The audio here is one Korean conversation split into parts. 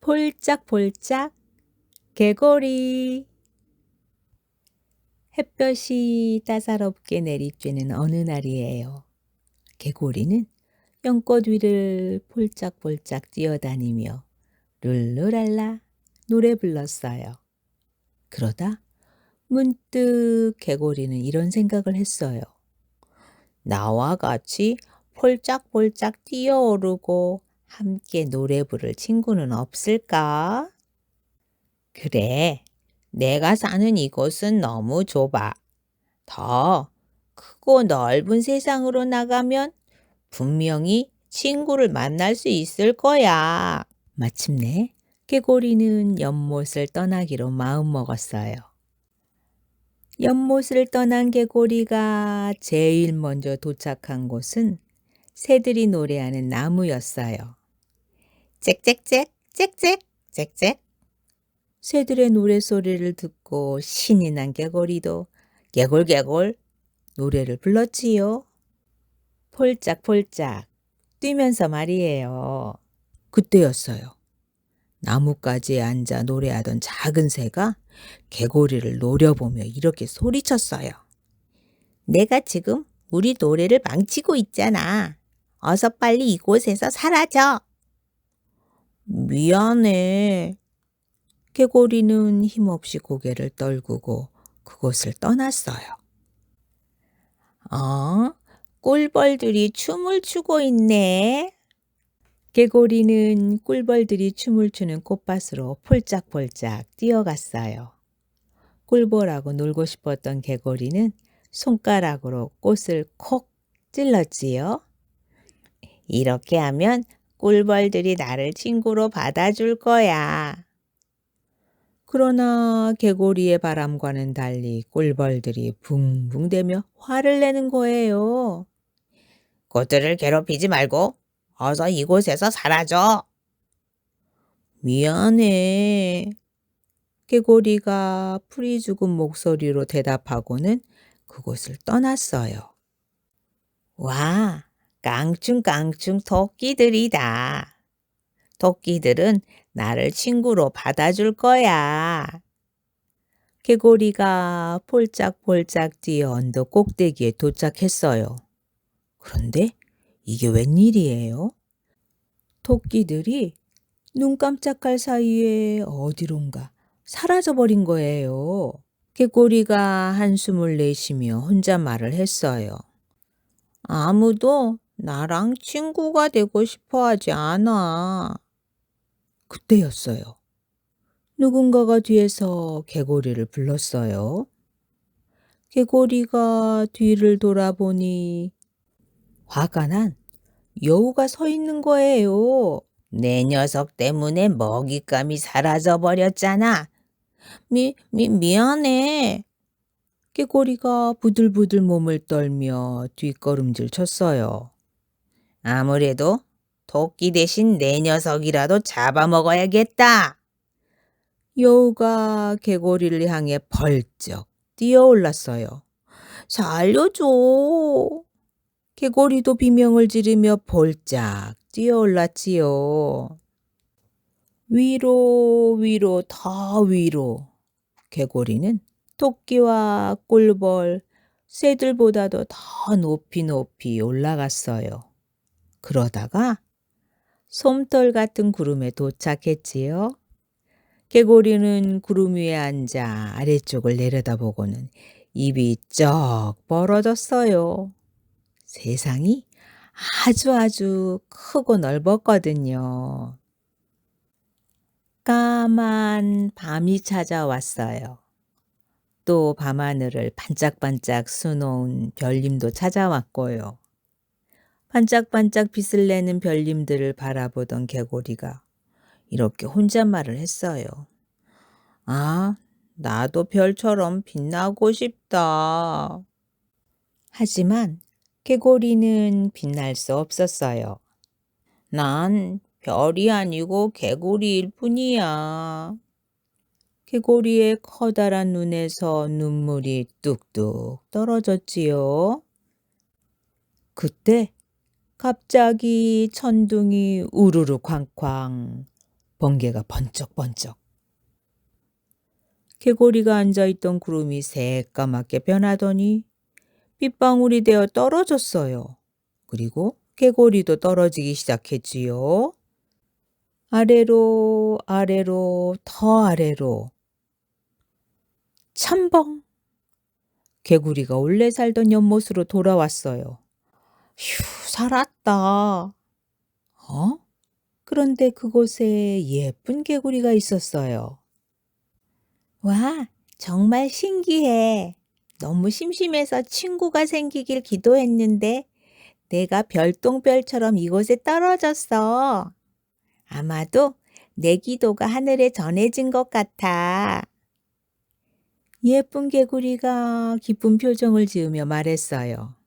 폴짝폴짝 개구리 햇볕이 따사롭게 내리쬐는 어느 날이에요. 개구리는 연꽃 위를 폴짝폴짝 뛰어다니며 룰루랄라 노래 불렀어요. 그러다 문득 개구리는 이런 생각을 했어요. 나와 같이 폴짝폴짝 뛰어오르고 함께 노래 부를 친구는 없을까? 그래, 내가 사는 이곳은 너무 좁아. 더 크고 넓은 세상으로 나가면 분명히 친구를 만날 수 있을 거야. 마침내 개구리는 연못을 떠나기로 마음먹었어요. 연못을 떠난 개구리가 제일 먼저 도착한 곳은 새들이 노래하는 나무였어요. 짹짹짹, 짹짹, 짹짹. 새들의 노래소리를 듣고 신이 난 개구리도 개굴개굴 노래를 불렀지요. 폴짝폴짝 뛰면서 말이에요. 그때였어요. 나뭇가지에 앉아 노래하던 작은 새가 개구리를 노려보며 이렇게 소리쳤어요. 내가 지금 우리 노래를 망치고 있잖아. 어서 빨리 이곳에서 사라져. 미안해. 개구리는 힘없이 고개를 떨구고 그곳을 떠났어요. 어? 꿀벌들이 춤을 추고 있네. 개구리는 꿀벌들이 춤을 추는 꽃밭으로 폴짝폴짝 뛰어갔어요. 꿀벌하고 놀고 싶었던 개구리는 손가락으로 꽃을 콕 찔렀지요. 이렇게 하면 꿀벌들이 나를 친구로 받아줄 거야. 그러나 개구리의 바람과는 달리 꿀벌들이 붕붕대며 화를 내는 거예요. 꽃들을 괴롭히지 말고 어서 이곳에서 사라져. 미안해. 개구리가 풀이 죽은 목소리로 대답하고는 그곳을 떠났어요. 와, 깡충깡충 토끼들이다. 토끼들은 나를 친구로 받아줄 거야. 개구리가 폴짝폴짝 뛰어 언덕 꼭대기에 도착했어요. 그런데 이게 웬일이에요? 토끼들이 눈 깜짝할 사이에 어디론가 사라져버린 거예요. 개구리가 한숨을 내쉬며 혼자 말을 했어요. 아무도 나랑 친구가 되고 싶어 하지 않아. 그때였어요. 누군가가 뒤에서 개구리를 불렀어요. 개구리가 뒤를 돌아보니 화가 난 여우가 서 있는 거예요. 내 녀석 때문에 먹잇감이 사라져 버렸잖아. 미, 미, 미안해. 개구리가 부들부들 몸을 떨며 뒷걸음질 쳤어요. 아무래도 토끼 대신 내 녀석이라도 잡아먹어야겠다. 여우가 개구리를 향해 벌쩍 뛰어올랐어요. 살려줘. 개구리도 비명을 지르며 볼짝 뛰어올랐지요. 위로 위로 더 위로 개구리는 토끼와 꿀벌, 새들보다도 더 높이 높이 올라갔어요. 그러다가 솜털 같은 구름에 도착했지요. 개구리는 구름 위에 앉아 아래쪽을 내려다보고는 입이 쩍 벌어졌어요. 세상이 아주 아주 크고 넓었거든요. 까만 밤이 찾아왔어요. 또 밤하늘을 반짝반짝 수놓은 별님도 찾아왔고요. 반짝반짝 빛을 내는 별님들을 바라보던 개구리가 이렇게 혼잣말을 했어요. 아, 나도 별처럼 빛나고 싶다. 하지만 개구리는 빛날 수 없었어요. 난 별이 아니고 개구리일 뿐이야. 개구리의 커다란 눈에서 눈물이 뚝뚝 떨어졌지요. 그때 갑자기 천둥이 우르르 쾅쾅 번개가 번쩍번쩍. 개구리가 앉아있던 구름이 새까맣게 변하더니 빗방울이 되어 떨어졌어요. 그리고 개구리도 떨어지기 시작했지요. 아래로, 아래로, 더 아래로. 첨벙! 개구리가 원래 살던 연못으로 돌아왔어요. 휴, 살았다. 어? 그런데 그곳에 예쁜 개구리가 있었어요. 와, 정말 신기해. 너무 심심해서 친구가 생기길 기도했는데 내가 별똥별처럼 이곳에 떨어졌어. 아마도 내 기도가 하늘에 전해진 것 같아. 예쁜 개구리가 기쁜 표정을 지으며 말했어요.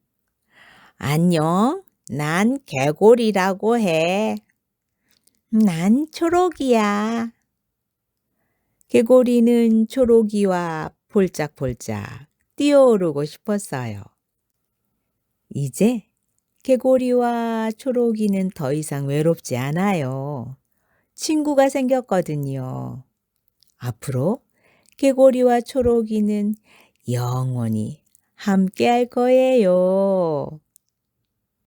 안녕, 난 개구리라고 해. 난 초록이야. 개구리는 초록이와 폴짝폴짝 뛰어오르고 싶었어요. 이제 개구리와 초록이는 더 이상 외롭지 않아요. 친구가 생겼거든요. 앞으로 개구리와 초록이는 영원히 함께 할 거예요.